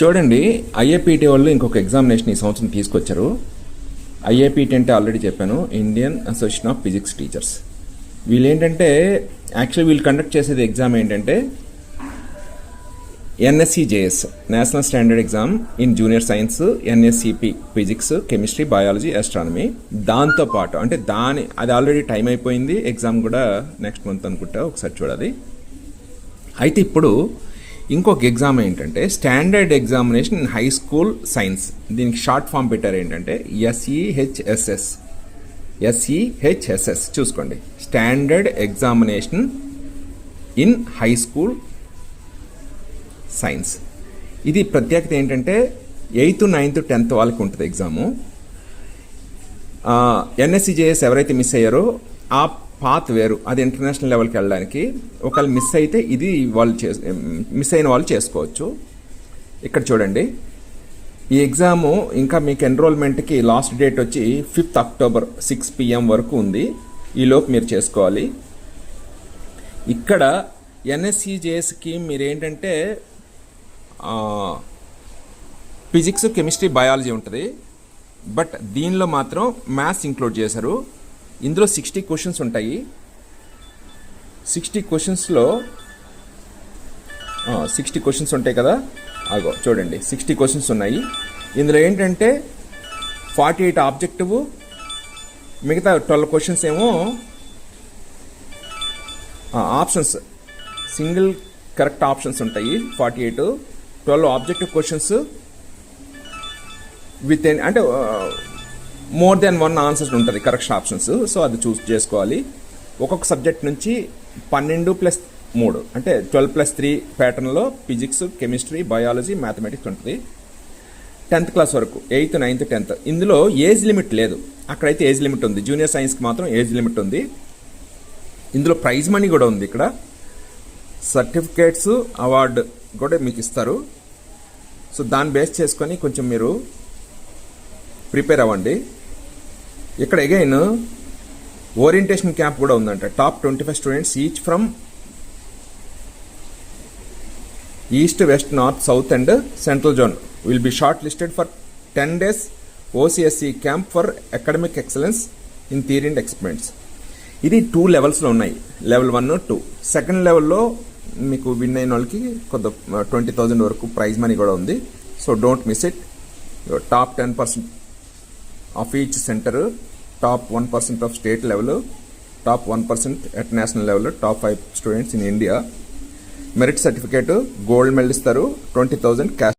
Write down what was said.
చూడండి ఐఏపీటీ వాళ్ళు ఇంకొక ఎగ్జామినేషన్ ఈ సంవత్సరం తీసుకొచ్చారు. ఐఏపీటీ అంటే ఆల్రెడీ చెప్పాను Indian association of physics teachers వీళ్ళు ఏంటంటే యాక్చువల్లీ వీళ్ళు కండక్ట్ చేసేది ఎగ్జామ్ ఏంటంటే NSEJS national standard exam in junior science NSEP physics chemistry biology astronomy దాంతో పాటు అంటే దాని అది ఆల్రెడీ టైం అయిపోయింది ఎగ్జామ్ కూడా నెక్స్ట్ మంత్ అనుకుంటా ఒకసారి చూడాలి. అయితే ఇప్పుడు ఇంకొక ఎగ్జామ్ ఏంటంటే standard examination in high school science దీనికి షార్ట్ ఫామ్ పెట్టారు ఏంటంటే ఎస్ఈహెచ్ఎస్ఎస్ ఎస్ఈహెచ్ఎస్ఎస్ చూసుకోండి. Standard examination in high school science ఇది ప్రత్యేకత ఏంటంటే ఎయిత్ నైన్త్ టెన్త్ వాళ్ళకి ఉంటుంది ఎగ్జాము ఎన్ఎస్సిజేఎస్ ఎవరైతే మిస్ అయ్యారో ఆ పాత్ వేరు. అది ఇంటర్నేషనల్ లెవెల్కి వెళ్ళడానికి. ఒకవేళ మిస్ అయితే ఇది వాళ్ళు చే మిస్ అయిన వాళ్ళు చేసుకోవచ్చు. ఇక్కడ చూడండి. ఈ ఎగ్జాము ఇంకా మీకు ఎన్రోల్మెంట్కి లాస్ట్ డేట్ వచ్చి ఫిఫ్త్ అక్టోబర్ సిక్స్ పిఎం వరకు ఉంది. ఈలోపు మీరు చేసుకోవాలి. ఇక్కడ ఎన్ఎస్సిజేఎస్కి మీరు ఏంటంటే ఫిజిక్స్ కెమిస్ట్రీ బయాలజీ ఉంటుంది. బట్ దీనిలో మాత్రం మ్యాథ్స్ ఇంక్లూడ్ చేశారు. ఇందులో సిక్స్టీ క్వశ్చన్స్ ఉంటాయి. సిక్స్టీ క్వశ్చన్స్లో సిక్స్టీ క్వశ్చన్స్ ఉంటాయి కదా? అగో చూడండి. సిక్స్టీ క్వశ్చన్స్ ఉన్నాయి. ఇందులో ఏంటంటే ఫార్టీ ఎయిట్ ఆబ్జెక్టివ్ మిగతా ట్వెల్వ్ క్వశ్చన్స్ ఏమో ఆప్షన్స్ సింగిల్ కరెక్ట్ ఆప్షన్స్ ఉంటాయి. Forty eight twelve objective questions with N అంటే మోర్ దెన్ వన్ ఆన్సర్స్ ఉంటుంది కరెక్షన్ ఆప్షన్స్ సో అది చూస్ చేసుకోవాలి. ఒక్కొక్క సబ్జెక్ట్ నుంచి పన్నెండు ప్లస్ మూడు అంటే ట్వెల్వ్ ప్లస్ త్రీ ప్యాటర్న్లో ఫిజిక్స్ కెమిస్ట్రీ బయాలజీ మ్యాథమెటిక్స్ ఉంటుంది. టెన్త్ క్లాస్ వరకు ఎయిత్ నైన్త్ టెన్త్ ఇందులో ఏజ్ లిమిట్ లేదు. అక్కడైతే ఏజ్ లిమిట్ ఉంది. జూనియర్ సైన్స్కి మాత్రం ఏజ్ లిమిట్ ఉంది. ఇందులో ప్రైజ్ మనీ కూడా ఉంది ఇక్కడ. సర్టిఫికేట్స్ అవార్డు కూడా మీకు ఇస్తారు. సో దాన్ని బేస్ చేసుకొని కొంచెం మీరు ప్రిపేర్ అవ్వండి. ఇక్కడ అగైన్ ఓరియంటేషన్ క్యాంప్ కూడా ఉందంట. Top twenty five students each from east west north south and central zone will be short listed for ten days OCSC camp for academic excellence in theory and experiments ఇది two లెవెల్స్లో ఉన్నాయి. Level one two second లెవెల్లో మీకు win అయిన వాళ్ళకి కొంత twenty thousand వరకు prize money కూడా ఉంది. So don't miss it top ten percent of each centre top one percent of state level top one percent at national level top five students in India. Merit certificate gold medal ఇస్తారు twenty thousand cash